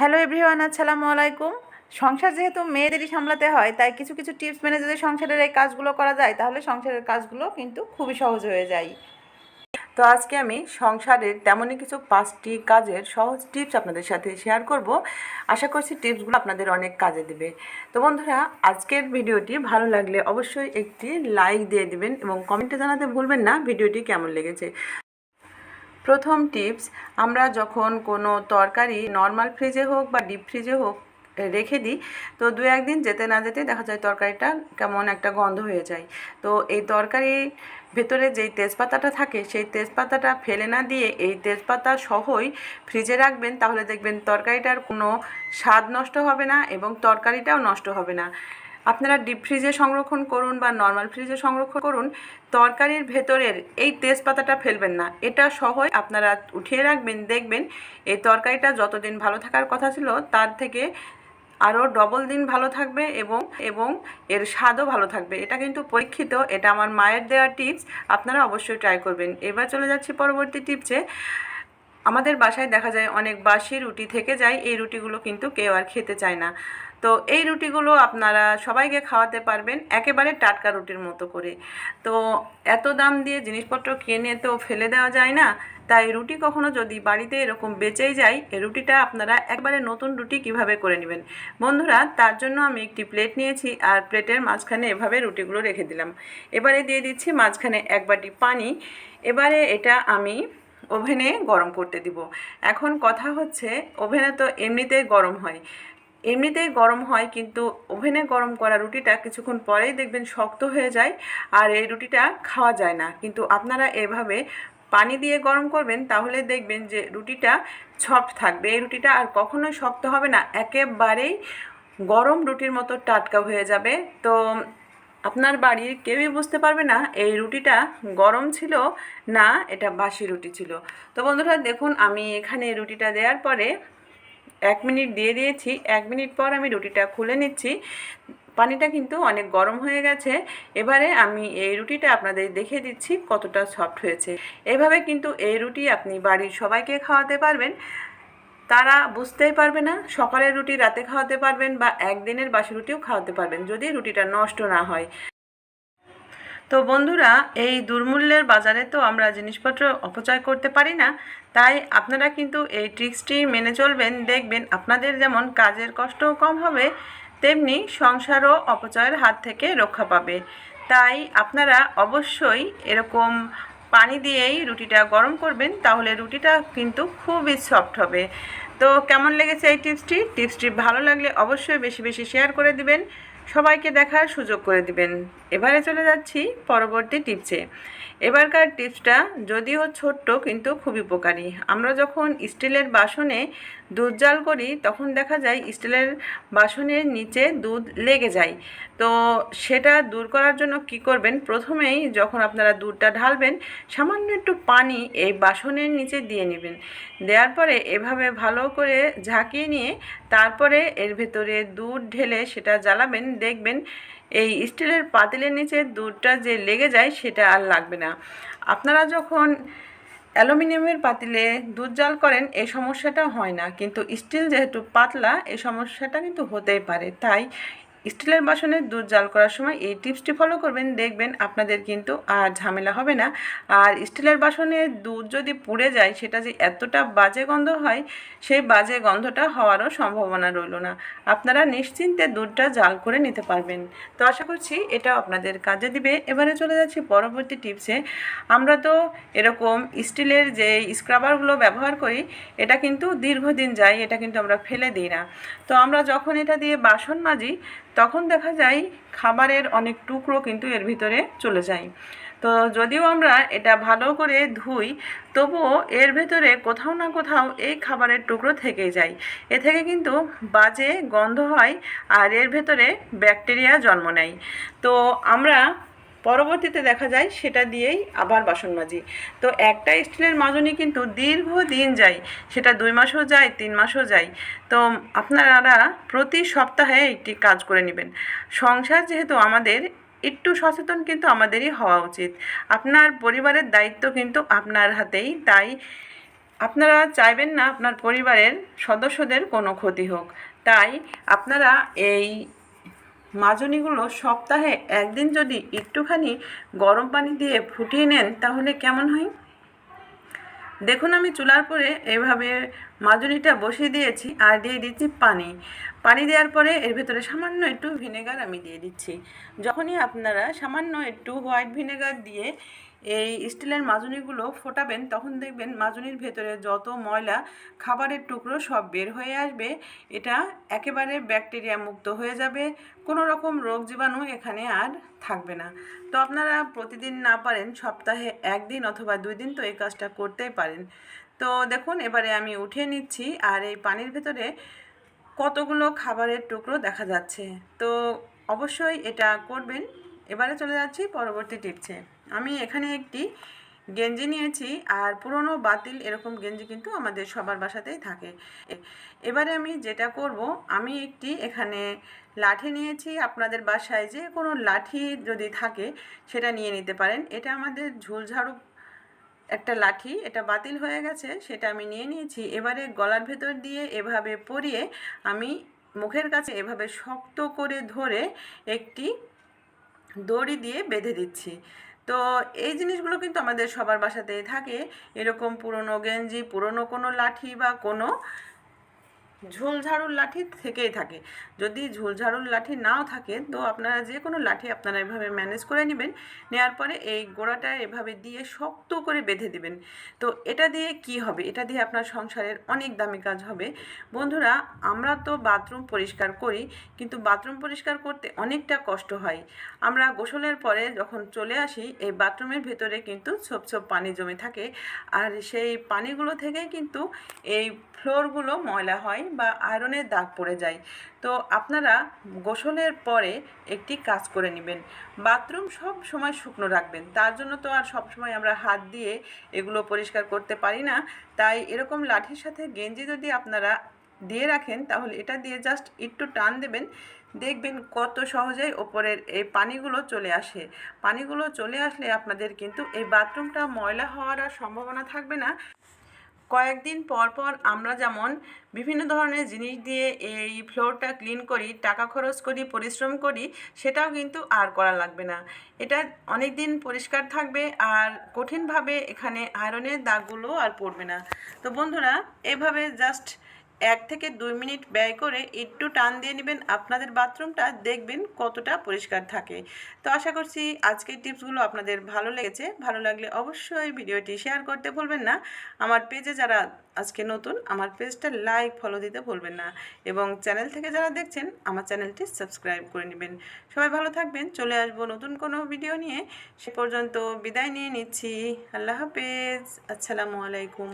Hello everyone, আসসালামু আলাইকুম। সংসার যেহেতু মেয়েদেরই সামলাতে হয়, তাই কিছু কিছু টিপস মেনে যদি সংসারের এই কাজগুলো করা যায়, তাহলে সংসারের কাজগুলো কিন্তু খুবই সহজ হয়ে যায়। তো আজকে আমি সংসারের তেমনই কিছু পাঁচটি কাজের সহজ টিপস আপনাদের সাথে শেয়ার করব। আশা করছি টিপসগুলো আপনাদের অনেক কাজে দেবে। তো বন্ধুরা, আজকের ভিডিওটি ভালো লাগলে অবশ্যই একটি লাইক দিয়ে দিবেন এবং কমেন্টে জানাতে ভুলবেন না ভিডিওটি কেমন লেগেছে। প্রথম টিপস, আমরা যখন কোনো তরকারি নর্মাল ফ্রিজে হোক বা ডিপ ফ্রিজে হোক রেখে দিই, তো দু একদিন যেতে না যেতে দেখা যায় তরকারিটা কেমন একটা গন্ধ হয়ে যায়। তো এই তরকারির ভেতরে যেই তেজপাতাটা থাকে, সেই তেজপাতাটা ফেলে না দিয়ে এই তেজপাতা সহই ফ্রিজে রাখবেন, তাহলে দেখবেন তরকারিটার কোনো স্বাদ নষ্ট হবে না এবং তরকারিটাও নষ্ট হবে না। আপনারা ডিপ ফ্রিজে সংরক্ষণ করুন বা নর্মাল ফ্রিজে সংরক্ষণ করুন, তরকারির ভেতরের এই তেজপাতাটা ফেলবেন না। এটা সহই আপনারা উঠিয়ে রাখবেন, দেখবেন এই তরকারিটা যতদিন ভালো থাকার কথা ছিল, তার থেকে আরও ডবল দিন ভালো থাকবে এবং এবং এর স্বাদও ভালো থাকবে। এটা কিন্তু পরীক্ষিত, এটা আমার মায়ের দেওয়া টিপস আপনারা অবশ্যই ট্রাই করবেন। এবার চলে যাচ্ছি পরবর্তী টিপসে আমাদের বাসায় দেখা যায় অনেক বাসি রুটি থেকে যায়, এই রুটিগুলো কিন্তু কেউ আর খেতে চায় না। তো এই রুটিগুলো আপনারা সবাইকে খাওয়াতে পারবেন একেবারে টাটকা রুটির মতো করে। তো এত দাম দিয়ে জিনিসপত্র কিনে তো ফেলে দেওয়া যায় না। তাই রুটি কখনো যদি বাড়িতে এরকম বেঁচেই যায়, এই রুটিটা আপনারা একবারে নতুন রুটি কীভাবে করে নেবেন? বন্ধুরা, তার জন্য আমি একটি প্লেট নিয়েছি আর প্লেটের মাঝখানে এভাবে রুটিগুলো রেখে দিলাম। এবারে দিয়ে দিচ্ছি মাঝখানে এক বাটি পানি। এবারে এটা আমি ওভেনে গরম করতে দিব। এখন কথা হচ্ছে, ওভেনে তো এমনিতেই গরম হয়। এমনিতেই গরম হয়, কিন্তু ওভেনে গরম করা রুটিটা কিছুক্ষণ পরেই দেখবেন শক্ত হয়ে যায় আর এই রুটিটা খাওয়া যায় না। কিন্তু আপনারা এভাবে পানি দিয়ে গরম করবেন, তাহলে দেখবেন যে রুটিটা সফট থাকবে। এই রুটিটা আর কখনোই শক্ত হবে না, একেবারেই গরম রুটির মতো টাটকা হয়ে যাবে। তো আপনার বাড়ির কেউই বুঝতে পারবে না এই রুটিটা গরম ছিল না, এটা বাসি রুটি ছিল। তো বন্ধুরা, দেখুন আমি এখানে রুটিটা দেওয়ার পরে এক মিনিট দিয়ে দিয়েছি, এক মিনিট পর আমি রুটিটা খুলে নিচ্ছি। পানিটা কিন্তু অনেক গরম হয়ে গেছে। এবারে আমি এই রুটিটা আপনাদের দেখে দিচ্ছি কতটা সফট হয়েছে। এভাবে কিন্তু এই রুটি আপনি বাড়ির সবাইকে খাওয়াতে পারবেন। তারা বুঝতেই পারবে না, সকালের রুটি রাতে খাওয়াতে পারবেন বা একদিনের বাসি রুটিও খাওয়াতে পারবেন যদি রুটিটা নষ্ট না হয়। তো বন্ধুরা, এই দুর্মূল্যের বাজারে তো আমরা জিনিসপত্র অপচয় করতে পারি না, তাই আপনারা কিন্তু এই ট্রিক্সটি মেনে চলবেন। দেখবেন আপনাদের যেমন কাজের কষ্টও কম হবে, তেমনি সংসারও অপচয়ের হাত থেকে রক্ষা পাবে। তাই আপনারা অবশ্যই এরকম পানি দিয়েই রুটিটা গরম করবেন, তাহলে রুটিটা কিন্তু খুবই সফট হবে। তো কেমন লেগেছে এই টিপসটি? টিপসটি ভালো লাগলে অবশ্যই বেশি বেশি শেয়ার করে দিবেন। সবাইকে দেখার সুযোগ করে দিবেন। এবারে চলে যাচ্ছি পরবর্তী টিপসে। এবারকার টিপসটা যদিও ছোট্ট, কিন্তু খুবই উপকারী। আমরা যখন স্টিলের বাসনে দুধ জাল করি, তখন দেখা যায় স্টিলের বাসনের নিচে দুধ লেগে যায়। তো সেটা দূর করার জন্য কি করবেন? প্রথমেই যখন আপনারা দুধটা ঢালবেন, সামান্য একটু পানি এই বাসনের নিচে দিয়ে নেবেন। দেওয়ার পরে এভাবে ভালো করে ঝাঁকিয়ে নিয়ে তারপরে এর ভেতরে দুধ ঢেলে সেটা জ্বালাবেন। দেখবেন এই স্টিলের পাতিলের নিচে দুধটা যে লেগে যায় সেটা আর লাগবে না। আপনারা যখন অ্যালুমিনিয়ামের পাতিলে দুধ জাল করেন এই সমস্যাটা হয় না। কিন্তু স্টিল যেহেতু পাতলা এই সমস্যাটা কিন্তু হতেই পারে। তাই স্টিলের বাসনে দুধ জাল করার সময় এই টিপসটি ফলো করবেন, দেখবেন আপনাদের কিন্তু আর ঝামেলা হবে না। আর স্টিলের বাসনে দুধ যদি পুড়ে যায়, সেটা যে এতটা বাজে গন্ধ হয়, সেই বাজে গন্ধটা হওয়ারও সম্ভাবনা রইল না। আপনারা নিশ্চিন্তে দুধটা জাল করে নিতে পারবেন। তো আশা করছি এটা আপনাদের কাজে দিবে। এবারে চলে যাচ্ছি পরবর্তী টিপসে। আমরা তো এরকম স্টিলের যে স্ক্রাবারগুলো ব্যবহার করি, এটা কিন্তু দীর্ঘদিন যায়, এটা কিন্তু আমরা ফেলে দিই না। তো আমরা যখন এটা দিয়ে বাসন মাজি তখন দেখা যায় খাবারের অনেক টুকরো কিন্তু এর ভিতরে চলে যায়। তো যদিও আমরা এটা ভালো করে ধুই, তবুও এর ভেতরে কোথাও না কোথাও এই খাবারের টুকরো থেকে যায়। এ থেকে কিন্তু বাজে গন্ধ হয় আর এর ভেতরে ব্যাকটেরিয়া জন্ম নেয়। তো আমরা পরবর্তীতে দেখা যায় সেটা দিয়েই আবার বাসন মাজি তো একটা স্টিলের মাজনি কিন্তু দীর্ঘদিন যায়, সেটা দুই মাসও যায়, তিন মাসও যায়। তো আপনারা প্রতি সপ্তাহে একটি কাজ করে নেবেন। সংসার যেহেতু আমাদের, একটু সচেতন কিন্তু আমাদেরই হওয়া উচিত। আপনার পরিবারের দায়িত্ব কিন্তু আপনার হাতেই, তাই আপনারা চাইবেন না আপনার পরিবারের সদস্যদের কোনো ক্ষতি হোক। তাই আপনারা এই মাজনিগুলো সপ্তাহে একদিন যদি একটুখানি গরম পানি দিয়ে ফুটিয়ে নেন, তাহলে কেমন হয়? দেখুন, আমি চুলার পরে এভাবে মাজনিটা বসিয়ে দিয়েছি আর দিয়ে দিচ্ছি পানি। পানি দেওয়ার পরে এর ভেতরে সামান্য একটু ভিনেগার আমি দিয়ে দিচ্ছি। যখনই আপনারা সামান্য একটু হোয়াইট ভিনেগার দিয়ে এই স্টিলের মাজনিগুলো ফোটাবেন, তখন দেখবেন মাজনির ভেতরে যত ময়লা, খাবারের টুকরো সব বের হয়ে আসবে। এটা একেবারে ব্যাকটেরিয়া মুক্ত হয়ে যাবে। কোনো রকম রোগ জীবাণু এখানে আর থাকবে না। তো আপনারা প্রতিদিন না পারেন, সপ্তাহে একদিন অথবা দুই দিন তো এই কাজটা করতেই পারেন। তো দেখুন, এবারে আমি উঠিয়ে নিচ্ছি আর এই পানির ভেতরে কতগুলো খাবারের টুকরো দেখা যাচ্ছে। তো অবশ্যই এটা করবেন। এবারে চলে যাচ্ছি পরবর্তী টিপসে। আমি এখানে একটি গেঞ্জি নিয়েছি আর পুরনো বাতিল এরকম গেঞ্জি কিন্তু আমাদের সবার বাসাতেই থাকে। এবারে আমি যেটা করব, আমি একটি এখানে লাঠি নিয়েছি। আপনাদের বাসায় যে কোনো লাঠি যদি থাকে, সেটা নিয়ে নিতে পারেন। এটা আমাদের ঝুলঝাড়ু একটা লাঠি, এটা বাতিল হয়ে গেছে, সেটা আমি নিয়ে নিয়েছি। এবারে গলার ভেতর দিয়ে এভাবে পরিয়ে আমি মুখের কাছে এভাবে শক্ত করে ধরে একটি দড়ি দিয়ে বেঁধে দিচ্ছি। তো এই জিনিসগুলো কিন্তু আমাদের সবার বাসাতেই থাকে। এরকম পুরনো গেঞ্জি, পুরনো কোনো লাঠি বা কোনো ঝোলঝাড়ুর লাঠি থেকেই থাকে। যদি ঝোলঝাড়ুর লাঠি নাও থাকে, তো আপনারা যে কোনো লাঠি আপনারা এভাবে ম্যানেজ করে নেবেন নেওয়ার পরে এই গোড়াটা এভাবে দিয়ে শক্ত করে বেঁধে দিবেন। তো এটা দিয়ে কি হবে? এটা দিয়ে আপনার সংসারের অনেক দামি কাজ হবে। বন্ধুরা, আমরা তো বাথরুম পরিষ্কার করি, কিন্তু বাথরুম পরিষ্কার করতে অনেকটা কষ্ট হয়। আমরা গোসলের পরে যখন চলে আসি, এই বাথরুমের ভেতরে কিন্তু ছোপ ছোপ পানি জমে থাকে। আর সেই পানিগুলো থেকেই কিন্তু এই ফ্লোরগুলো ময়লা হয় বা আয়রনের দাগ পড়ে যায়। তো আপনারা গোসলের পরে একটি কাজ করে নেবেন। বাথরুম সব সময় শুকনো রাখবেন। তার জন্য তো আর সব সময় আমরা হাত দিয়ে এগুলো পরিষ্কার করতে পারি না। তাই এরকম লাঠির সাথে গেঞ্জি যদি আপনারা দিয়ে রাখেন, তাহলে এটা দিয়ে জাস্ট একটু টান দেবেন। দেখবেন কত সহজেই ওপরের এই পানিগুলো চলে আসে। পানিগুলো চলে আসলে আপনাদের কিন্তু এই বাথরুমটা ময়লা হওয়ার আর সম্ভাবনা থাকবে না। কয়েকদিন পর পর আমরা যেমন বিভিন্ন ধরনের জিনিস দিয়ে এই ফ্লোরটা ক্লিন করি, টাকা খরচ করি, পরিশ্রম করি, সেটাও কিন্তু আর করা লাগবে না। এটা অনেক দিন পরিষ্কার থাকবে আর কঠিনভাবে এখানে আয়রনের দাগগুলো আর পড়বে না। তো বন্ধুরা, এভাবে জাস্ট এক থেকে দুই মিনিট ব্যয় করে একটু টান দিয়ে নেবেন। আপনাদের বাথরুমটা দেখবেন কতটা পরিষ্কার থাকে। তো আশা করছি আজকের টিপসগুলো আপনাদের ভালো লেগেছে। ভালো লাগলে অবশ্যই ভিডিওটি শেয়ার করতে ভুলবেন না। আমার পেজে যারা আজকে নতুন, আমার পেজটা লাইক, ফলো দিতে ভুলবেন না। এবং চ্যানেল থেকে যারা দেখছেন, আমার চ্যানেলটি সাবস্ক্রাইব করে নেবেন। সবাই ভালো থাকবেন। চলে আসব নতুন কোনো ভিডিও নিয়ে। সে পর্যন্ত বিদায় নিয়ে নিচ্ছি। আল্লাহ হাফেজ। আসসালামু আলাইকুম।